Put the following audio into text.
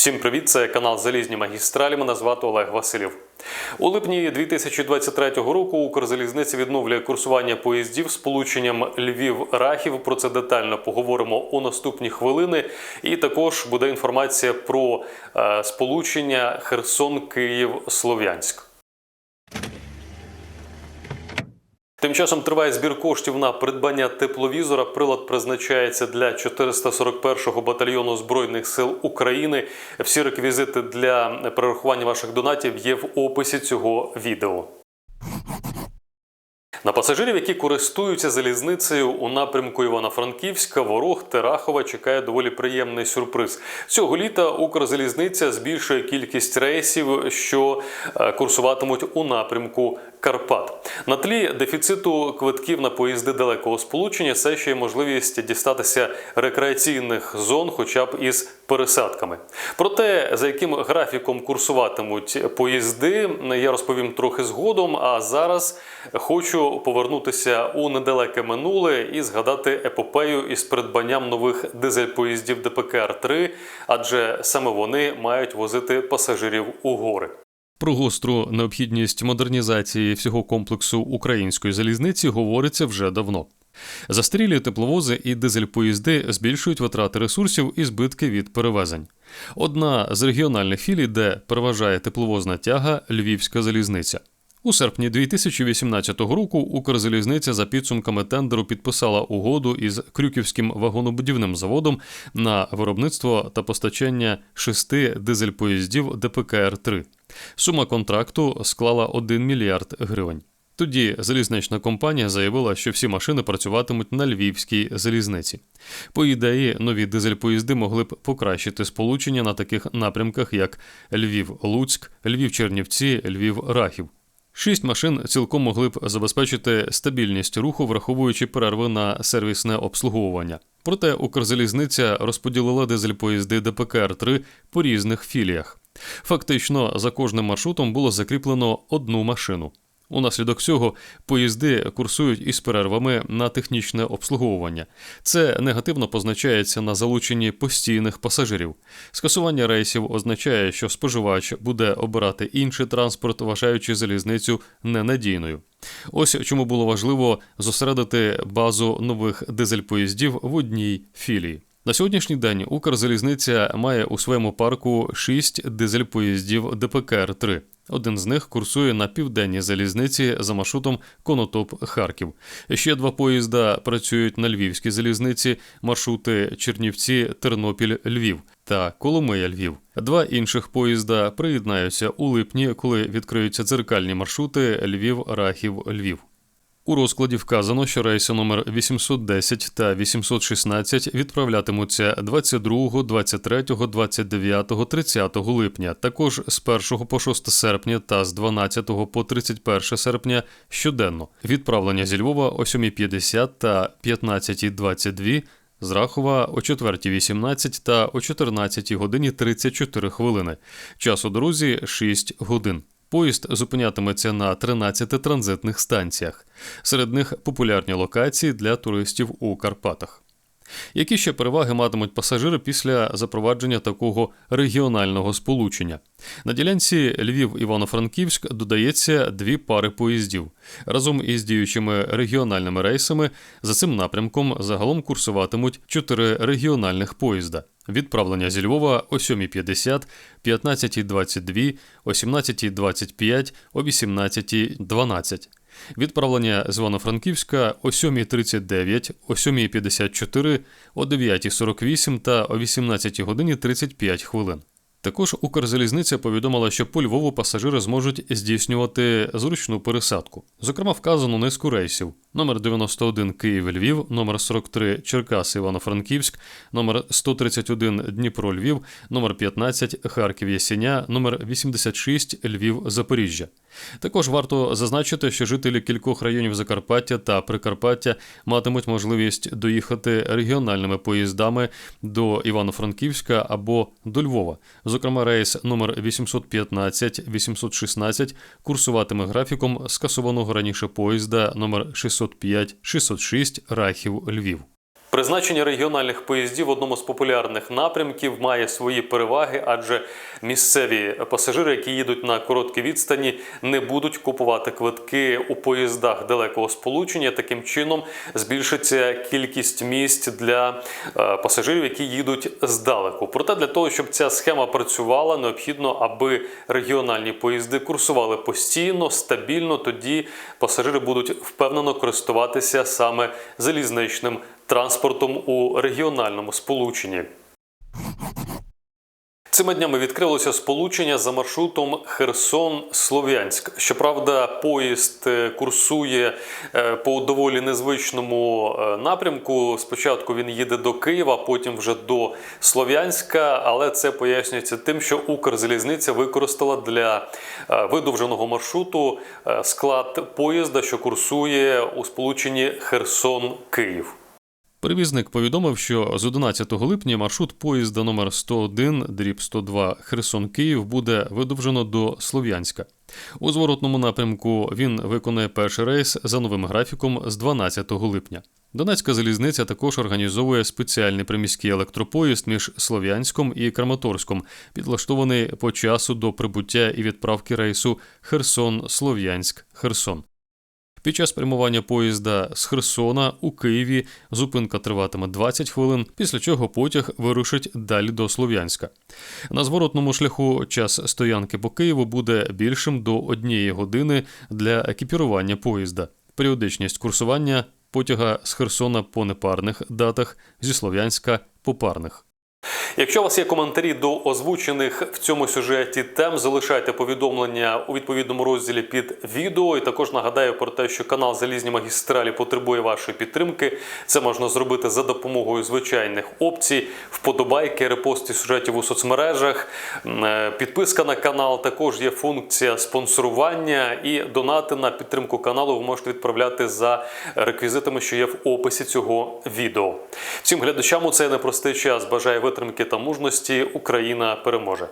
Всім привіт! Це канал Залізні магістралі. Мене звати Олег Василів. У липні 2023 року Укрзалізниця відновлює курсування поїздів з полученням Львів-Рахів. Про це детально поговоримо у наступні хвилини. І також буде інформація про е, сполучення Херсон-Київ-Слов'янськ. Тим часом триває збір коштів на придбання тепловізора. Прилад призначається для 441-го батальйону збройних сил України. Всі реквізити для перерахування ваших донатів є в описі цього відео. На пасажирів, які користуються залізницею у напрямку Івано-Франківська, Ворог Терахова чекає доволі приємний сюрприз. Цього літа Укрзалізниця збільшує кількість рейсів, що е, курсуватимуть у напрямку Карпат. На тлі дефіциту квитків на поїзди далекого сполучення це ще є можливість дістатися рекреаційних зон, хоча б із пересадками. Про те, за яким графіком курсуватимуть поїзди, я розповім трохи згодом. А зараз хочу повернутися у недалеке минуле і згадати епопею із придбанням нових дизель-поїздів ДПКР-3, адже саме вони мають возити пасажирів у гори. Про гостру необхідність модернізації всього комплексу української залізниці говориться вже давно. Застарілі тепловози і дизель-поїзди збільшують витрати ресурсів і збитки від перевезень. Одна з регіональних філій, де переважає тепловозна тяга Львівська залізниця. У серпні 2018 року Укрзалізниця за підсумками тендеру підписала угоду із Крюківським вагонобудівним заводом на виробництво та постачання шести дизель-поїздів ДПКР-3. Сума контракту склала 1 мільярд гривень. Тоді залізнична компанія заявила, що всі машини працюватимуть на львівській залізниці. По ідеї, нові дизель-поїзди могли б покращити сполучення на таких напрямках, як Львів-Луцьк, Львів-Чернівці, Львів-Рахів. Шість машин цілком могли б забезпечити стабільність руху, враховуючи перерви на сервісне обслуговування. Проте Укрзалізниця розподілила дизель-поїзди ДПКР-3 по різних філіях. Фактично, за кожним маршрутом було закріплено одну машину. Унаслідок цього поїзди курсують із перервами на технічне обслуговування. Це негативно позначається на залученні постійних пасажирів. Скасування рейсів означає, що споживач буде обирати інший транспорт, вважаючи залізницю ненадійною. Ось чому було важливо зосередити базу нових дизель-поїздів в одній філії. На сьогоднішній день Укрзалізниця має у своєму парку шість дизель-поїздів ДПКР-3. Один з них курсує на південній залізниці за маршрутом Конотоп Харків. Ще два поїзда працюють на львівській залізниці, маршрути Чернівці, Тернопіль, Львів та Коломия Львів. Два інших поїзда приєднаються у липні, коли відкриються дзеркальні маршрути Львів, Рахів, Львів. У розкладі вказано, що рейси номер 810 та 816 відправлятимуться 22, 23, 29, 30 липня, також з 1 по 6 серпня та з 12 по 31 серпня щоденно. Відправлення зі Львова о 7.50 та 15.22, з Рахова о 4.18 та о 14 годині 34 хвилини. Час у дорозі 6 годин. Поїзд зупинятиметься на 13 транзитних станціях. Серед них популярні локації для туристів у Карпатах. Які ще переваги матимуть пасажири після запровадження такого регіонального сполучення? На ділянці Львів-Івано-Франківськ додається дві пари поїздів. Разом із діючими регіональними рейсами за цим напрямком загалом курсуватимуть чотири регіональних поїзда. Відправлення зі Львова о 7.50, 15.22, о 17.25, о 18.12. Відправлення з Івано-Франківська о 7.39, о 7.54, о 9.48 та о 18 годині 35 хвилин. Також Укрзалізниця повідомила, що по Львову пасажири зможуть здійснювати зручну пересадку. Зокрема, вказано низку рейсів: номер 91 Київ-Львів, номер 43 Черкас Івано-Франківськ, номер 131 Дніпро Львів, номер 15 Харків Ясіня, номер 86 Львів Запоріжжя. Також варто зазначити, що жителі кількох районів Закарпаття та Прикарпаття матимуть можливість доїхати регіональними поїздами до Івано-Франківська або до Львова. Зокрема, рейс номер 815-816 курсуватиме графіком скасованого раніше поїзда номер 605-606 Рахів Львів. Призначення регіональних поїздів в одному з популярних напрямків має свої переваги, адже місцеві пасажири, які їдуть на короткі відстані, не будуть купувати квитки у поїздах далекого сполучення. Таким чином збільшиться кількість місць для е, пасажирів, які їдуть здалеку. Проте для того, щоб ця схема працювала, необхідно, аби регіональні поїзди курсували постійно, стабільно. Тоді пасажири будуть впевнено користуватися саме залізничним транспортом у регіональному сполученні. Цими днями відкрилося сполучення за маршрутом Херсон-Слов'янськ. Щоправда, поїзд е, курсує е, по доволі незвичному е, напрямку. Спочатку він їде до Києва, потім вже до Слов'янська, але це пояснюється тим, що Укрзалізниця використала для видовженого маршруту склад поїзда, що курсує у сполученні Херсон-Київ. Перевізник повідомив, що з 11 липня маршрут поїзда номер 101 дріб 102 Херсон Київ буде видовжено до Слов'янська. У зворотному напрямку він виконає перший рейс за новим графіком з 12 липня. Донецька залізниця також організовує спеціальний приміський електропоїзд між Слов'янськом і Краматорськом, підлаштований по часу до прибуття і відправки рейсу Херсон-Слов'янськ-Херсон. Під час прямування поїзда з Херсона у Києві зупинка триватиме 20 хвилин, після чого потяг вирушить далі до Слов'янська. На зворотному шляху час стоянки по Києву буде більшим до однієї години для екіпірування поїзда. Періодичність курсування потяга з Херсона по непарних датах, зі Слов'янська по парних. Якщо у вас є коментарі до озвучених в цьому сюжеті тем, залишайте повідомлення у відповідному розділі під відео. І також нагадаю про те, що канал Залізні магістралі потребує вашої підтримки. Це можна зробити за допомогою звичайних опцій, вподобайки, репости сюжетів у соцмережах, е, підписка на канал. Також є функція спонсорування і донати на підтримку каналу. Ви можете відправляти за реквізитами, що є в описі цього відео. Всім глядачам у цей непростий час бажаю витримки та мужності. Україна переможе.